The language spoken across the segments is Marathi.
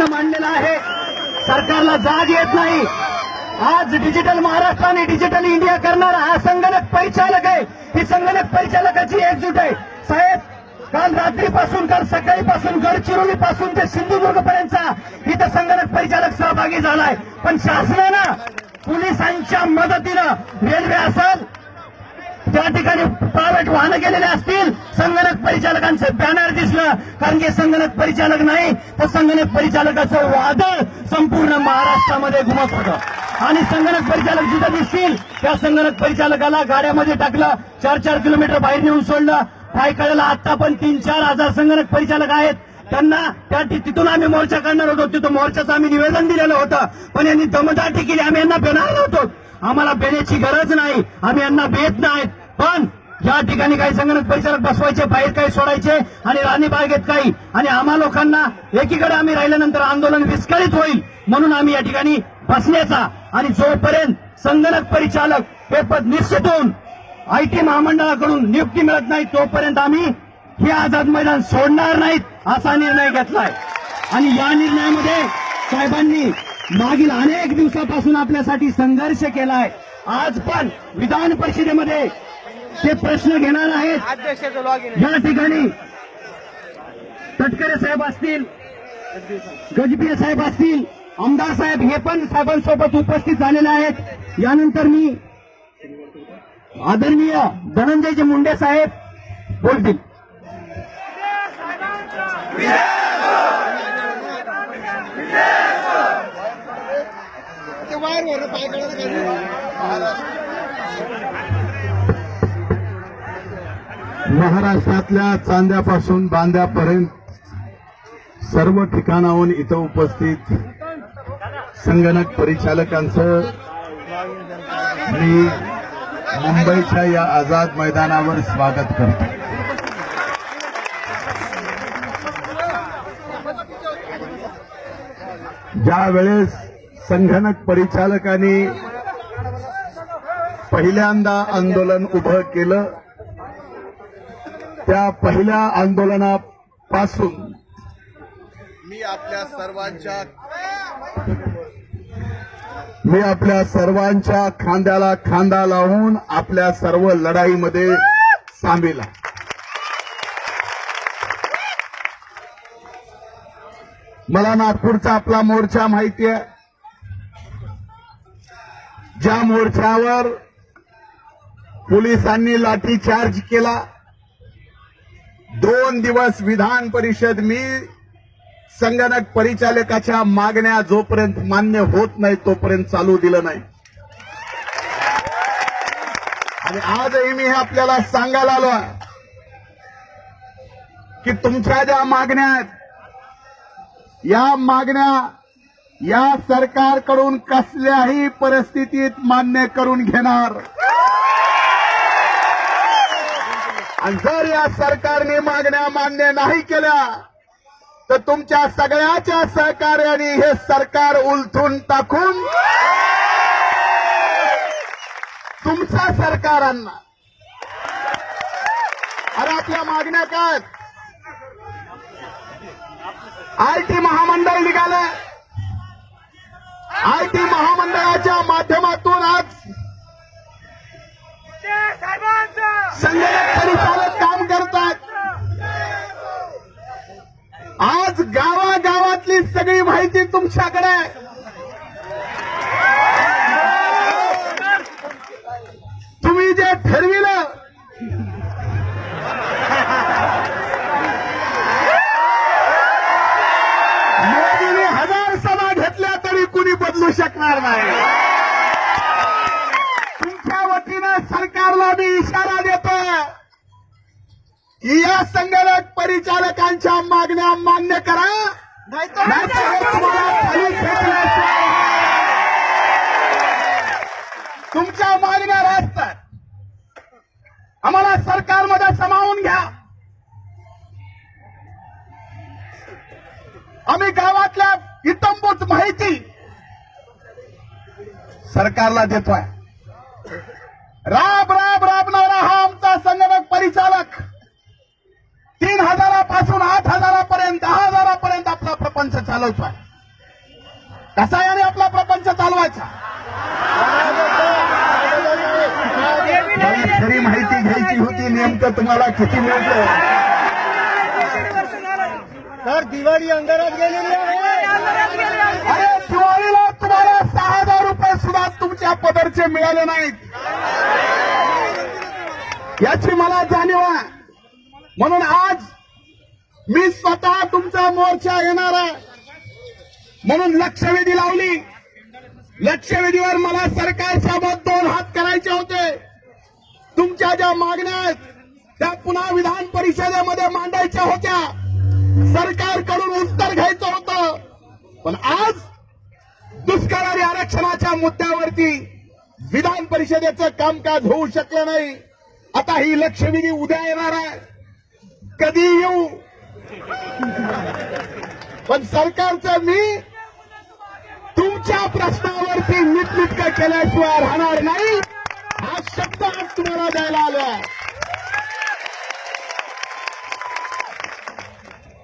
प्रश्न मांडलेला आहे. सरकारला जाग येत नाही. आज डिजिटल महाराष्ट्र आणि डिजिटल इंडिया करणारा हा संगणक परिचालक आहे. ही संगणक परिचालकाची एकजूट आहे. साहेब काल रात्रीपासून काल सकाळीपासून गडचिरोली पासून ते सिंधुदुर्ग पर्यंतचा इथं संगणक परिचालक सहभागी झालाय. पण शासनानं पोलिसांच्या मदतीनं रेल्वे असेल त्या ठिकाणी प्रायव्हेट वाहनं गेलेले असतील संगणक परिचालकांचं बॅनर दिसलं. कारण की संगणक परिचालक नाही तर संगणक परिचालकाचं वादळ संपूर्ण महाराष्ट्रामध्ये घुमत होतं. आणि संगणक परिचालक जिथं दिसतील त्या संगणक परिचालकाला गाड्यामध्ये टाकलं चार चार किलोमीटर बाहेर नेऊन सोडलं. पायकळ्याला आता पण तीन चार हजार संगणक परिचालक आहेत. त्यांना त्या तिथून आम्ही मोर्चा करणार होतो. तिथून मोर्चाचं आम्ही निवेदन दिलेलं होतं. पण यांनी दमदाटी केली. आम्ही यांना बेणार नव्हतो. आम्हाला बेण्याची गरज नाही. आम्ही यांना बेत नाहीत पण या ठिकाणी काही संगणक परिचालक बसवायचे बाहेर काही सोडायचे आणि राणी बागेत काही आणि आम्हा लोकांना एकीकडे आम्ही राहिल्यानंतर आंदोलन विस्कळीत होईल म्हणून आम्ही या ठिकाणी बसण्याचा आणि जोपर्यंत संगणक परिचालक हे पद निश्चित होऊन आयटी महामंडळाकडून नियुक्ती मिळत नाही तोपर्यंत आम्ही हे आझाद मैदान सोडणार नाहीत असा निर्णय घेतलाय. आणि या निर्णयामध्ये साहेबांनी मागील अनेक दिवसापासून आपल्यासाठी संघर्ष केलाय. आज पण विधान परिषदेमध्ये ते प्रश्न घेणार आहेत. या ठिकाणी तटकरे साहेब असतील गजबिये साहेब असतील आमदार साहेब हे पण साहेबांसोबत उपस्थित झालेले आहेत. यानंतर मी आदरणीय धनंजयजी मुंडे साहेब बोलतील. वायर वर पाय महाराष्ट्रातल्या चांद्यापासून बांद्यापर्यंत सर्व ठिकाणाहून इथं उपस्थित संगणक परिचालकांचं मी मुंबईच्या या आझाद मैदानावर स्वागत करतो. ज्या वेळेस संगणक परिचालकांनी पहिल्यांदा आंदोलन उभं केलं त्या पहिल्या आंदोलनापासून. मी आपल्या सर्वांच्या मी आपल्या सर्वांच्या खांद्याला खांदा लावून आपल्या सर्व लढाईमध्ये सामील मला नागपूरचा आपला मोर्चा माहिती आहे. ज्या मोर्चावर पोलिसांनी लाठीचार्ज केला दोन दिवस विधान परिषद मी संगणक परिचालकाच्या मागण्या जोपर्यंत मान्य होत नाही तोपर्यंत चालू दिलं नाही. आणि आजही मी हे आपल्याला सांगायला आलो की तुमच्या ज्या मागण्या आहेत या मागण्या या सरकारकडून कसल्याही परिस्थितीत मान्य करून घेणार. आणि जर या सरकारने मागण्या मान्य नाही केल्या तर तुमच्या सगळ्याच्या सहकार्याने हे सरकार उलथून टाकून तुमच्या सरकारांना. अरे आपल्या मागण्या काय आय टी महामंडळ निघालं आय टी महामंडळाच्या माध्यमातून आज संगणक चालत काम करतात. आज गावागावातली सगळी माहिती तुमच्याकडे. आहे. तुम्ही जे ठरविलं मोदीने हजार सभा घेतल्या तरी कुणी बदलू शकणार नाही तुमच्या वतीनं सरकारला मी इशारा देतोय या संगणक परिचालकांच्या मागण्या मान्य करा. तुमच्या मागण्या राहतात आम्हाला सरकारमध्ये समावून घ्या. आम्ही गावातल्या इतंबूत माहिती सरकारला देतोय. राब राब राबणारा हा आमचा संगणक परिचालक. तीन हजारापासून आठ हजारापर्यंत दहा हजारापर्यंत आपला प्रपंच चालवतोय. कसा याने आपला प्रपंच चालवायचा? मला खरी माहिती घ्यायची होती नेमकं तुम्हाला किती मिळतं? सर दिवाळी अंधारात गेलेली आहे. अरे दिवाळीला तुम्हाला सहा सुद्धा तुमच्या पदरचे मिळाले नाहीत. याची मला जाणीव आहे. म्हणून आज मी स्वतः तुमचा मोर्चा येणार आहे. म्हणून लक्षवेधी लावली. लक्षवेधीवर मला सरकारसोबत दोन हात करायचे होते. तुमच्या ज्या मागण्या आहेत त्या पुन्हा विधान परिषदेमध्ये मांडायच्या होत्या. सरकारकडून उत्तर घ्यायचं होतं. पण आज दुष्काळ आणि आरक्षणाच्या मुद्द्यावरती विधान परिषदेचं कामकाज होऊ शकलं नाही. आता ही लक्षवेधी उद्या येणार आहे. कधी येऊ. पण सरकारचं मी तुमच्या प्रश्नावरती नीटनिटकं केल्याशिवाय राहणार नाही. हा शब्द आज तुम्हाला द्यायला आलाय.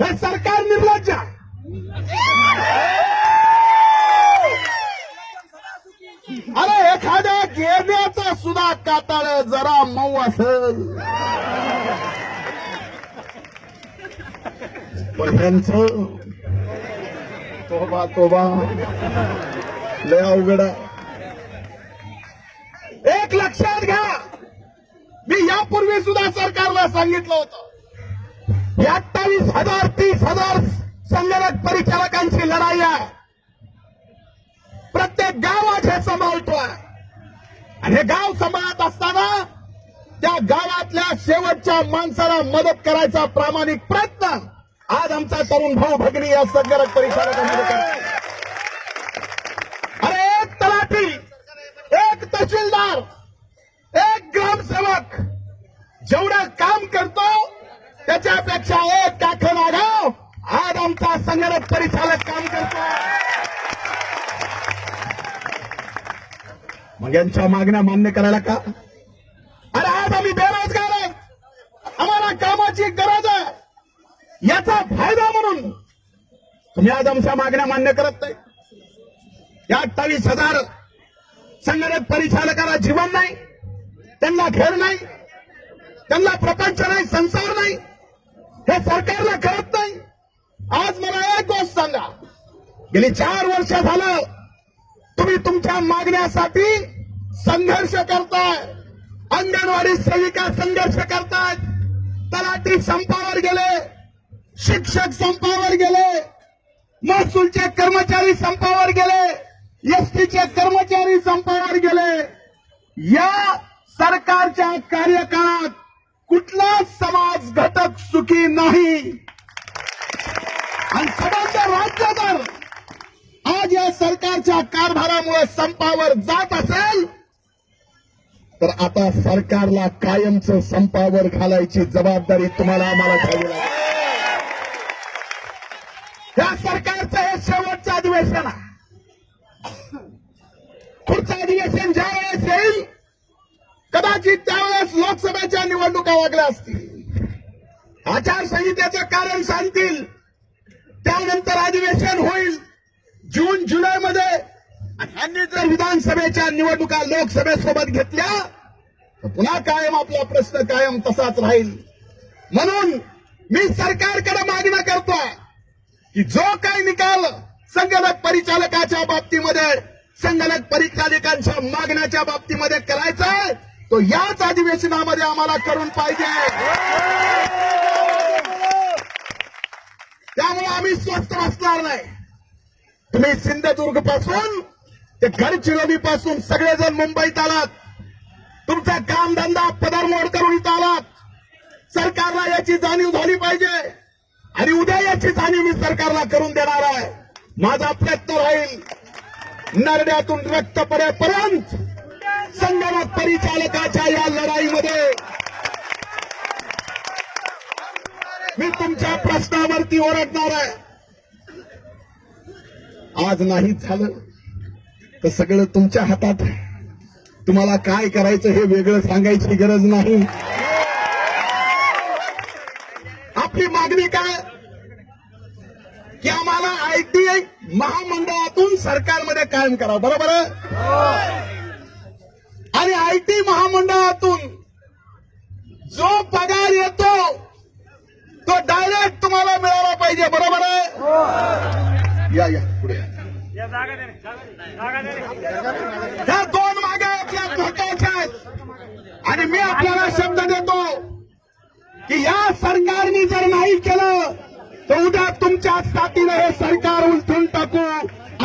हे सरकार निर्लज्ज सुद्धा कातळ जरा मऊ असेल. पण त्यांचं तोबा तोबा. लय अवघड एक लक्षात घ्या. मी यापूर्वी सुद्धा सरकारला सांगितलं होतं. अठ्ठावीस हजार तीस हजार संगणक परिचालकांची लढाई आहे. प्रत्येक गावात हे हे आहे आणि हे गाव सांभाळत असताना त्या गावातल्या शेवटच्या माणसाला मदत करायचा प्रामाणिक प्रयत्न आज आमचा तरुण भाऊ भगिनी या संगणक परिचालकांमध्ये अरे एक तलाठी एक तहसीलदार एक ग्रामसेवक जेवढं काम करतो त्याच्यापेक्षा एक काखन आगाव आज आमचा संगणक परिचालक काम करतो मग यांच्या मागण्या मान्य करायला का? अरे आज आम्ही बेरोजगार आहेत आम्हाला कामाची गरज आहे. याचा फायदा म्हणून तुम्ही आज आमच्या मागण्या मान्य करत नाही. या अठ्ठावीस हजार संगणक परिचालकाला जीवन नाही. त्यांना घर नाही. त्यांना प्रपंच नाही संसार नाही. हे सरकारला कळत नाही. आज मला एक गोष्ट सांगा. गेली चार वर्ष झालं तुम्ही तुमच्या मागण्यासाठी संघर्ष करताय. अंगणवाडी सेविका संघर्ष करतायत. तलाठी संपावर गेले. शिक्षक संपावर गेले. महसूलचे कर्मचारी संपावर गेले. एसटीचे कर्मचारी संपावर गेले. या सरकारच्या कार्यकाळात कुठला समाज घटक सुखी नाही? आणि समस्त राज्य जर समाज या सरकारच्या कारभारामुळे संपावर जात असेल तर आता सरकारला कायमच संपावर घालायची जबाबदारी तुम्हाला आम्हाला घ्यावी लागेल. या सरकारचं हे शेवटचं अधिवेशन आहे. पुढचं अधिवेशन ज्या वेळेस येईल कदाचित त्यावेळेस लोकसभेच्या निवडणुका वागल्या असतील. आचारसंहितेचं कारण सांगतील त्यानंतर अधिवेशन होईल. जून जुलैमध्ये ह्यांनी जर विधानसभेच्या निवडणुका लोकसभेसोबत घेतल्या तर पुन्हा कायम आपला प्रश्न कायम तसाच राहील. म्हणून मी सरकारकडे मागणं करतोय की जो काही निकाल संगणक परिचालकाच्या बाबतीमध्ये संगणक परिचालकांच्या मागण्याच्या बाबतीमध्ये करायचा आहे तो याच अधिवेशनामध्ये आम्हाला करून पाहिजे. त्यामुळे आम्ही स्वस्त बसणार नाही. तुम्ही सिंधुदुर्गपासून ते गडचिरोली पासून सगळेजण मुंबईत आलात. तुमचा कामधंदा पदरमोड करून इथं आलात. सरकारला याची जाणीव झाली पाहिजे आणि उद्या याची जाणीव मी सरकारला करून देणार आहे. माझा प्रयत्न राहील नरड्यातून रक्त पडेपर्यंत संगणक परिचालकाच्या या लढाईमध्ये मी तुमच्या प्रश्नावरती ओरडणार आहे. आज नाही झालं तर सगळं तुमच्या हातात तुम्हाला काय करायचं हे वेगळं सांगायची गरज नाही. आपली मागणी काय? की आम्हाला आयटीआय महामंडळातून सरकारमध्ये कायम करा बरोबर आणि आयटी महामंडळातून जो पगार येतो तो डायरेक्ट तुम्हाला मिळाला पाहिजे बरोबर आहे? या या पुढे या. ह्या दोन मागे आपल्या महत्त्वाच्या आहेत. आणि मी आपल्याला शब्द देतो की या सरकारने जर नाही केलं तर उद्या तुमच्या साथीने हे सरकार उलथून टाकू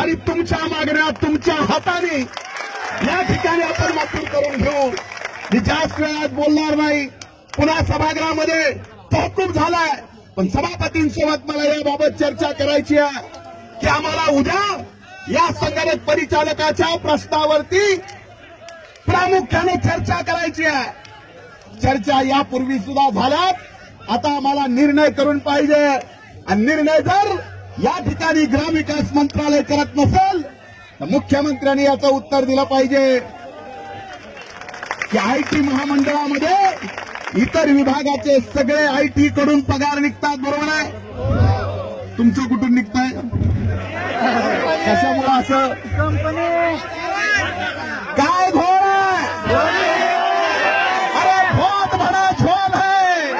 आणि तुमच्या मागण्या तुमच्या हाताने या ठिकाणी आपण माफी करून घेऊ. मी जास्त वेळात बोलणार नाही. पुन्हा सभागृहामध्ये तहकूब झालाय. पण सभापतींसोबत मला याबाबत चर्चा करायची आहे की आम्हाला उद्या या संगणक परिचालकाच्या प्रश्नावरती प्रामुख्याने चर्चा करायची आहे. चर्चा यापूर्वी सुद्धा झाल्यात. आता आम्हाला निर्णय करून पाहिजे. आणि निर्णय जर या ठिकाणी ग्रामविकास मंत्रालय करत नसेल तर मुख्यमंत्र्यांनी याचं उत्तर दिलं पाहिजे. की आयटी महामंडळामध्ये इतर विभागाचे सगळे आयटी कडून पगार निघतात बरोबर आहे? तुमचं कुठून निघतंय? असं. काय घोर अरे भोत म्हणा झोल है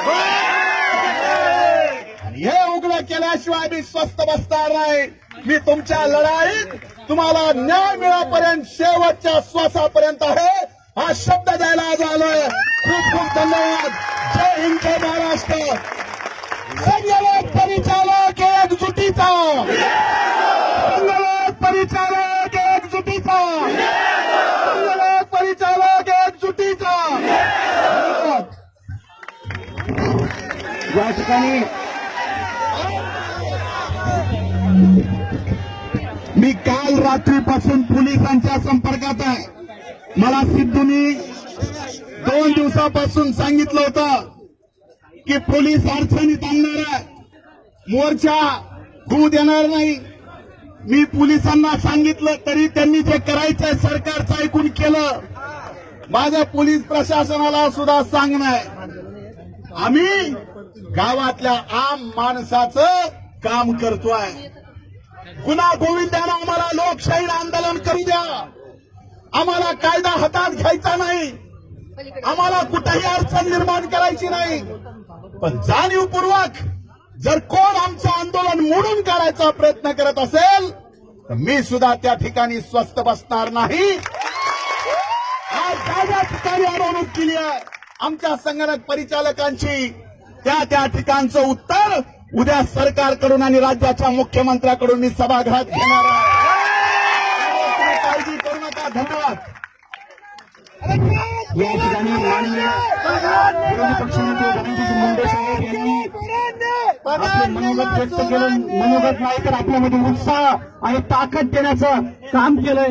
आणि हे उघड केल्याशिवाय मी स्वस्त बसणार नाही. मी तुमच्या लढाईत तुम्हाला न्याय मिळापर्यंत शेवटच्या श्वासापर्यंत आहे. हा शब्द द्यायला आज आलोय. खूप खूप धन्यवाद. जय हिंद जय महाराष्ट्र. संगणक परिचालक एकजुटीचा. या ठिकाणी मी काल रात्रीपासून पोलिसांच्या संपर्कात आहे. मला सिद्धूनी दोन दिवसापासून सांगितलं होतं की पोलीस अडचणीत आणणार आहे. मोर्चा होऊ देणार नाही. मी पोलिसांना सांगितलं तरी त्यांनी जे करायचंय सरकारचं ऐकून केलं. माझ्या पोलीस प्रशासनाला सुद्धा सांगणं आहे. आम्ही गावातल्या आम माणसाचं काम करतोय. गुन्हा गोविंदानं आम्हाला लोकशाही आंदोलन करू द्या. आम्हाला कायदा हातात घ्यायचा नाही. आम्हाला कुठेही अडचण निर्माण करायची नाही. पण जाणीवपूर्वक जर कोण आमचं आंदोलन मोडून काढायचा प्रयत्न करत असेल तर मी सुद्धा त्या ठिकाणी स्वस्त बसणार नाही. आज ज्या ज्या ठिकाणी अडवणूक केली आहे? आमच्या संगणक परिचालकांची त्या त्या ठिकाणचं उत्तर उद्या सरकारकडून आणि राज्याच्या मुख्यमंत्र्याकडून मी सभागृहात घेणार आहे. काळजी करू नका. धन्यवाद. या ठिकाणी माननीय विरोधी पक्षनेते धनंजय मुंडे साहेब यांनी आपले मनोगत व्यक्त केलं. मनोगत नाही तर आपल्यामध्ये उत्साह आणि ताकद देण्याचं काम केलंय.